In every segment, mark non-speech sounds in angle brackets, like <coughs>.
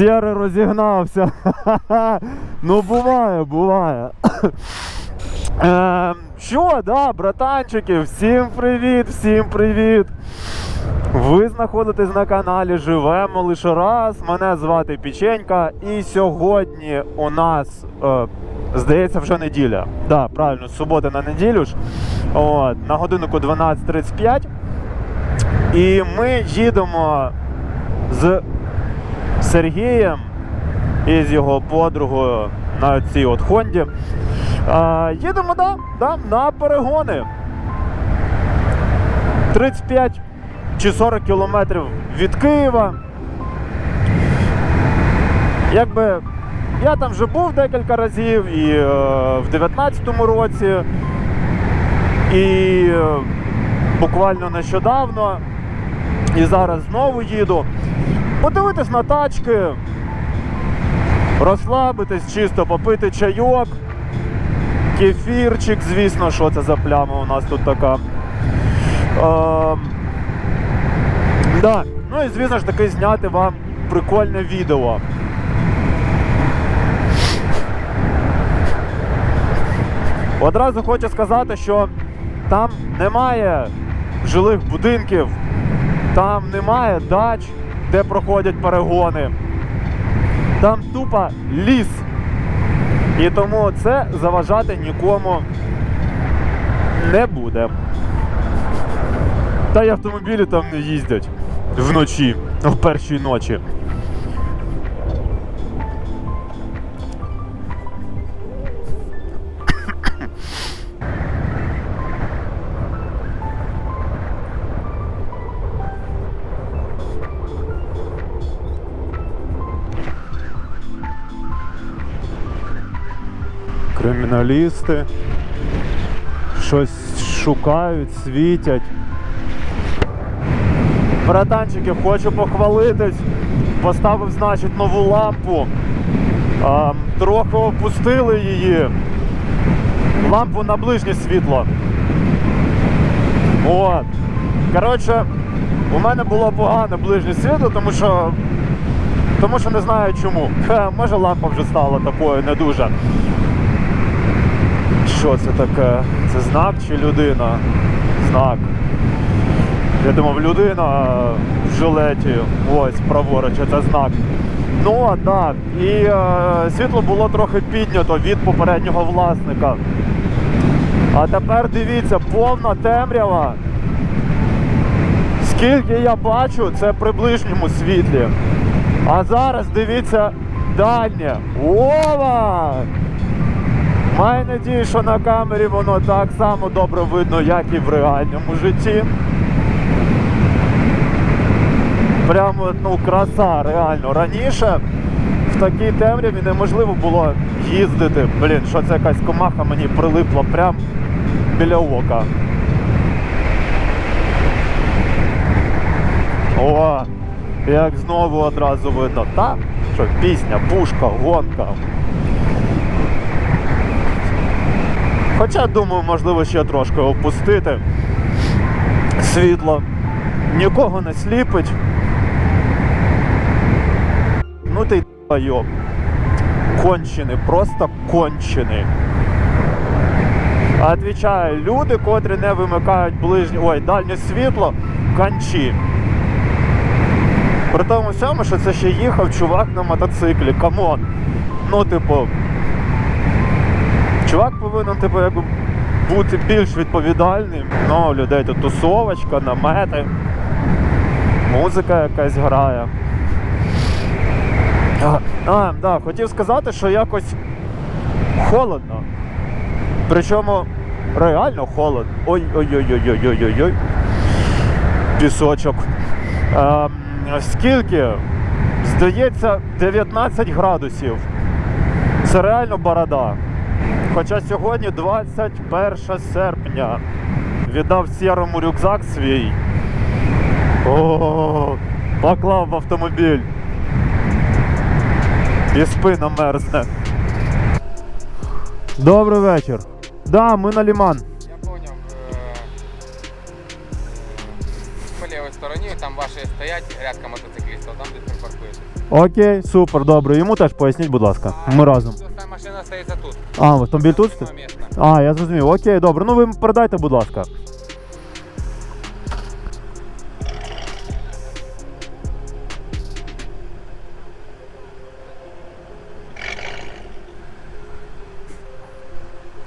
Сєрий розігнався. <laughs> ну буває, буває. <coughs> Ем, Що, да, братанчики, всім привіт, всім привіт. Ви знаходитесь на каналі Живемо лише раз. Мене звати Піченька. І сьогодні у нас, е, здається, вже неділя. Да, правильно, з суботи на неділю ж. От, на годиннику 12.35. І ми їдемо з Сергієм і з його подругою на цій от Хонді. А, їдемо да, да, на перегони. 35 чи 40 кілометрів від Києва. Якби я там вже був декілька разів і е, в 19-му році, і е, буквально нещодавно, і зараз знову їду. Подивитись на тачки, розслабитись, чисто попити чайок, кефірчик, звісно, що це за пляма у нас тут така. Е, да. Ну і звісно ж таки зняти вам прикольне відео. Одразу хочу сказати, що там немає жилих будинків, там немає дач, де проходять перегони. Там тупо ліс. І тому це заважати нікому не буде. Та й автомобілі там не їздять вночі, в першій ночі. Криміналісти щось шукають, світять. Братанчики, хочу похвалитись. Поставив, значить, нову лампу. А, трохи опустили її. Лампу на ближнє світло. От. Коротше, у мене було погане ближнє світло, тому що. Тому що не знаю чому. Ха, може лампа вже стала такою не дуже. Що це таке? Це знак чи людина? Знак. Я думав, людина в жилеті, ось праворуч, це знак. Ну, а так. І е, світло було трохи піднято від попереднього власника. А тепер дивіться, повна темрява. Скільки я бачу, це при ближньому світлі. А зараз дивіться дальнє. Ова! Маю надію, що на камері воно так само добре видно, як і в реальному житті. Прямо ну, краса, реально. Раніше в такій темряві неможливо було їздити. Блін, що це якась комаха мені прилипла прямо біля ока. О, як знову одразу видно. Та, що пісня, пушка, гонка. Хоча, думаю, можливо, ще трошки опустити світло. Нікого не сліпить. Ну ти йоб. Кончений, просто кончений. А Отвічаю, люди, котрі не вимикають ближнє, ой, дальнє світло, канчі. При тому всьому, що це ще їхав чувак на мотоциклі. Камон. Ну, типу, чувак повинен, типу, якби бути більш відповідальним. Ну, людей тут тусовочка, намети, музика якась грає. А, а, да, хотів сказати, що якось холодно. Причому реально холодно. Ой-ой-ой-ой-ой-ой-ой. Пісочок. Ем, скільки? Здається, 19 градусів. Це реально борода. Хоча сьогодні 21 серпня. Віддав сірому рюкзак свій. О, поклав в автомобіль. І спина мерзне. Добрий вечір. Да, ми на ліман. Я понял. э, По левой стороне, там ваши стоять, рядка мотоциклистов, там припаркуєте. Окей, супер, добре. Йому теж поясніть, будь ласка. Ми разом. Та машина стоїть тут. А, автомобіль тут стоїть? А, я зрозумів. Окей, добре. Ну ви передайте, будь ласка.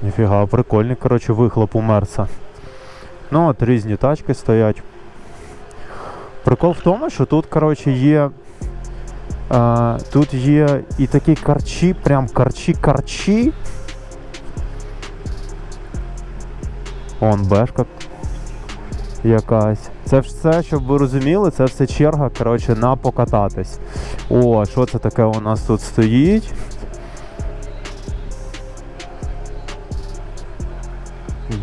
Ніфіга, прикольний, коротше, вихлоп у Мерса. Ну, от різні тачки стоять. Прикол в тому, що тут, коротше, є. Тут є і такі карчі, прям карчі-карчі. Он бешка якась. Це все, щоб ви розуміли, це все черга, коротше, на покататись. О, що це таке у нас тут стоїть?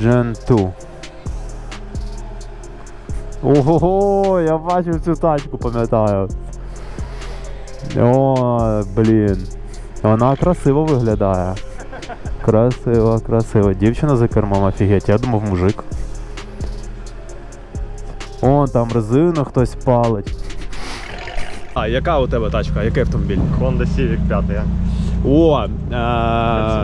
Gen 2. Ого, я бачив цю тачку, пам'ятаю. О, блін. Вона красиво виглядає. Красиво, красиво. Дівчина за кермом, офігеть, я думав мужик. О, там резину хтось палить. А, яка у тебе тачка? Який автомобіль? Honda Civic 5. О, е-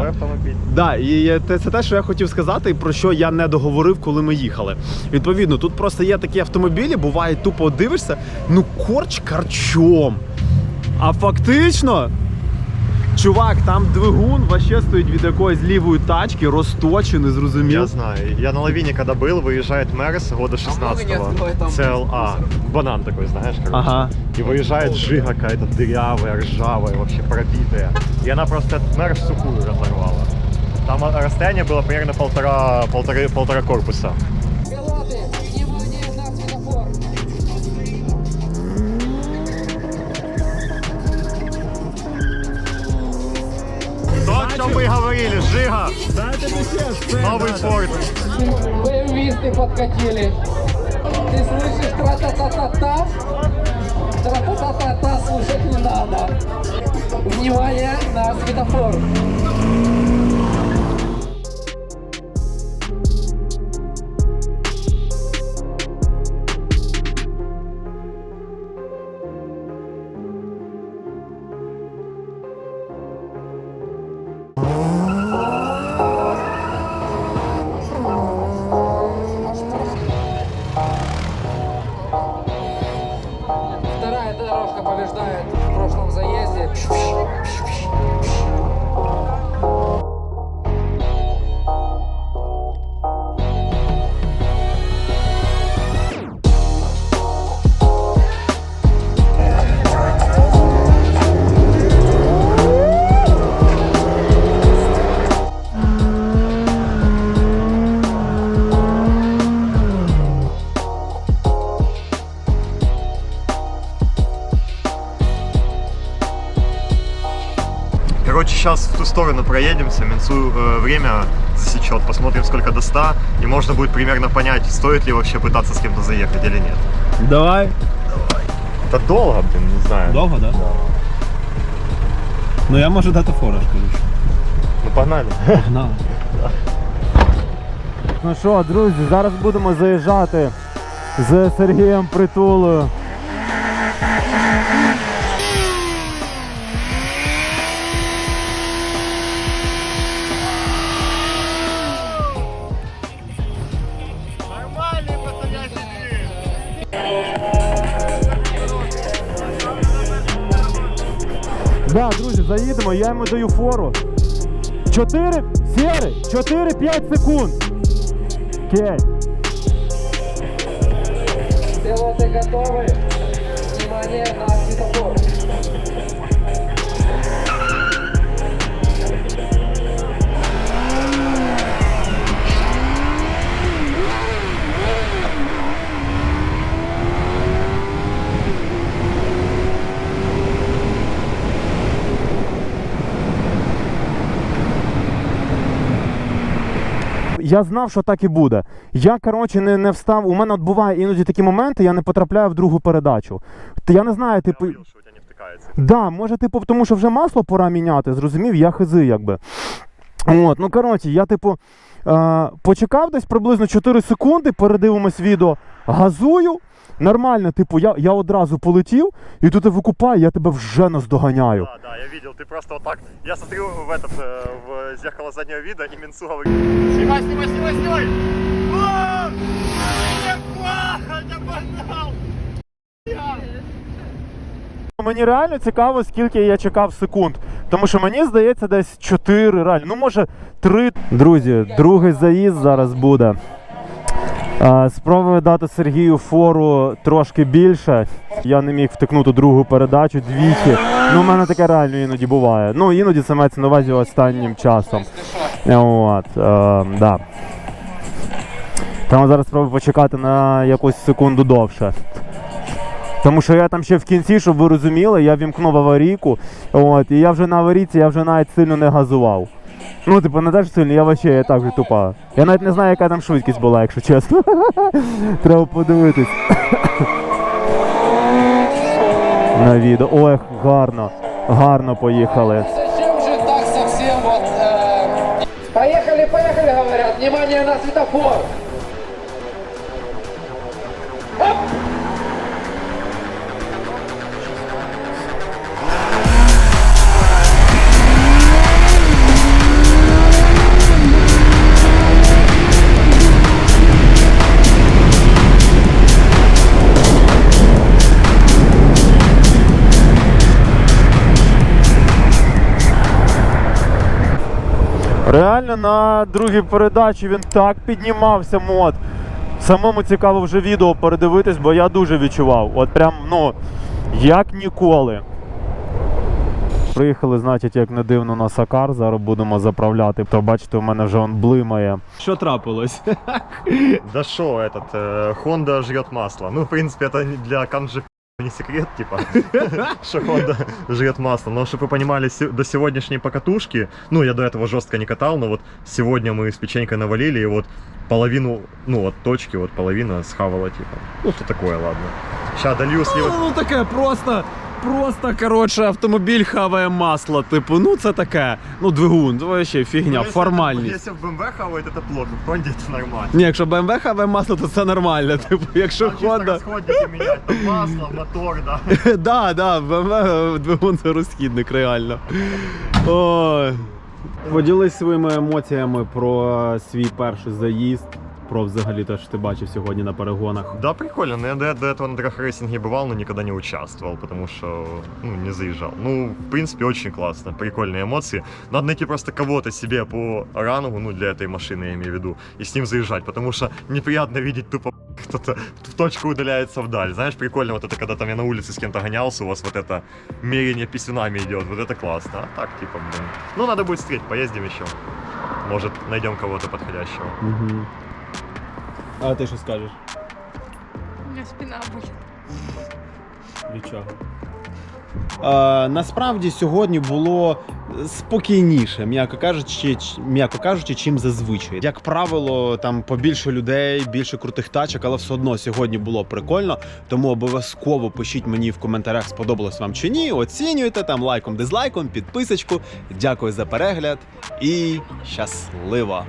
автомобіль. Да, і це, це те, що я хотів сказати, про що я не договорив, коли ми їхали. Відповідно, тут просто є такі автомобілі, буває, тупо дивишся, ну корч карчом. А фактично, чувак, там двигун вообще стоїть від якоїсь лівої тачки, розточений, зрозумів. Я знаю. Я на лавине, когда был, выезжает Мерс года 16-го. CLA. Банан такой, знаешь, короче. Ага. И выезжает жига какая-то дырявая, ржавая, вообще пробитая. И она просто этот Мерс в сухую разорвала. Там а, расстояние было примерно полтора, полтора, полтора корпуса. Чем мы и говорили, жига. Новый форт. БМВисты подкатили. Ты слышишь тра-та-та-та-та? Тра-та-та-та-та слушать не надо. Внимание на светофор. сейчас в ту сторону проедемся, Минцу э, время засечет, посмотрим сколько до 100, и можно будет примерно понять, стоит ли вообще пытаться с кем-то заехать или нет. Давай. Это долго, блин, не знаю. Довго, да? Ну я можу дати фору, скажу. Ну погнали. <laughs> Погнали. Ну що, друзі, зараз будемо заїжджати з Сергієм Притулою. Да, друзі, заїдемо, я йому даю фору. 4, сірий, 4-5 секунд. Окей. Пілоти готові. Внимание Я знав, що так і буде. Я, коротше, не, не встав. У мене от буває іноді такі моменти, я не потрапляю в другу передачу. Та я не знаю, типу. Так. Да, може, типу, тому що вже масло пора міняти, зрозумів, я хизи, якби. От, ну коротше, я типу е, почекав десь приблизно 4 секунди, передивимось відео, газую. Нормально, типу, я, я одразу полетів, і тут я викупаю, я тебе вже наздоганяю. Да, да, я видел, ты просто вот так. Я смотрю в этот, э, в зеркало заднего вида и Минцу говорит. Снимай, снимай, снимай, снимай! О! Я плохо, я погнал! Мені реально цікаво, скільки я чекав секунд. Тому що мені здається, десь 4 реально. Ну, може, 3. Друзі, другий заїзд зараз буде. Спробую дати Сергію фору трошки більше. Я не міг втикнути другу передачу двічі. Ну, у мене таке реально іноді буває. Ну, іноді це мається на увазі останнім часом. От, е, да. Тому зараз спробую почекати на якусь секунду довше. Тому що я там ще в кінці, щоб ви розуміли, я вімкнув аварійку. От, і я вже на аварійці, я вже навіть сильно не газував. Ну, типу, не теж сильно, я вообще я так же тупа. Я навіть не знаю, яка там швидкість була, якщо чесно. <laughs> Треба подивитись. <coughs> на відео. Ой, гарно. Гарно поїхали. Зачем же так совсем вот... э, Поехали, поехали, говорят. Внимание на светофор. Реально на другій передачі він так піднімався мод. Самому цікаво вже відео передивитись, бо я дуже відчував. От прям, ну, як ніколи. Приїхали, значить, як не дивно на Сакар. Зараз будемо заправляти. То бачите, у мене вже он блимає. Що трапилось? Да шо, этот, э, Honda жрет масло. Ну, в принципе, это не- для Канджи не секрет, типа, <laughs> что Honda жрет масло. Но чтобы вы понимали, до сегодняшней покатушки, ну, я до этого жестко не катал, но вот сегодня мы с печенькой навалили, и вот половину, ну, вот точки, вот половина схавала, типа. Ну, что такое, ладно. Сейчас долью сливок. Ну таке просто. Просто коротше автомобіль хаває масло. Типу, ну це таке. Ну, двигун, це вообще фігня, Ну, формальність. Если в BMW хавает, это плохо, в Honda это нормально. Ні, якщо BMW хаває масло, то це нормально. Типу, якщо Honda... расходники менять, там масло, мотор, да. <laughs> да, да, BMW двигун це розхідник, реально. Ой. Поділись своїми емоціями про свій перший заїзд, про взагалі те, що ти бачив сьогодні на перегонах. Да, прикольно. Но я до, до этого на драг-рейсинге бывал, но никогда не участвовал, потому что, ну, не заезжал. Ну, в принципе, очень классно, прикольные эмоции. Надо найти просто кого-то себе по рангу, ну, для этой машины, я имею в виду, и с ним заезжать, потому что неприятно видеть тупо <laughs> кто-то в точку удаляется вдаль. Знаешь, прикольно вот это, когда там я на улице с кем-то гонялся, у вас вот это мерение писюнами идет, вот это классно. А так, типа, блин. Ну, надо будет встретить, поездим еще. Может, найдем кого-то подходящего. Угу. А ти що скажеш? У меня спина болит. Від чого? Е, насправді сьогодні було спокійніше, м'яко кажучи, м'яко кажучи, чим зазвичай. Як правило, там побільше людей, більше крутих тачок, але все одно сьогодні було прикольно. Тому обов'язково пишіть мені в коментарях, сподобалось вам чи ні. Оцінюйте там лайком, дизлайком, підписочку. Дякую за перегляд і щасливо!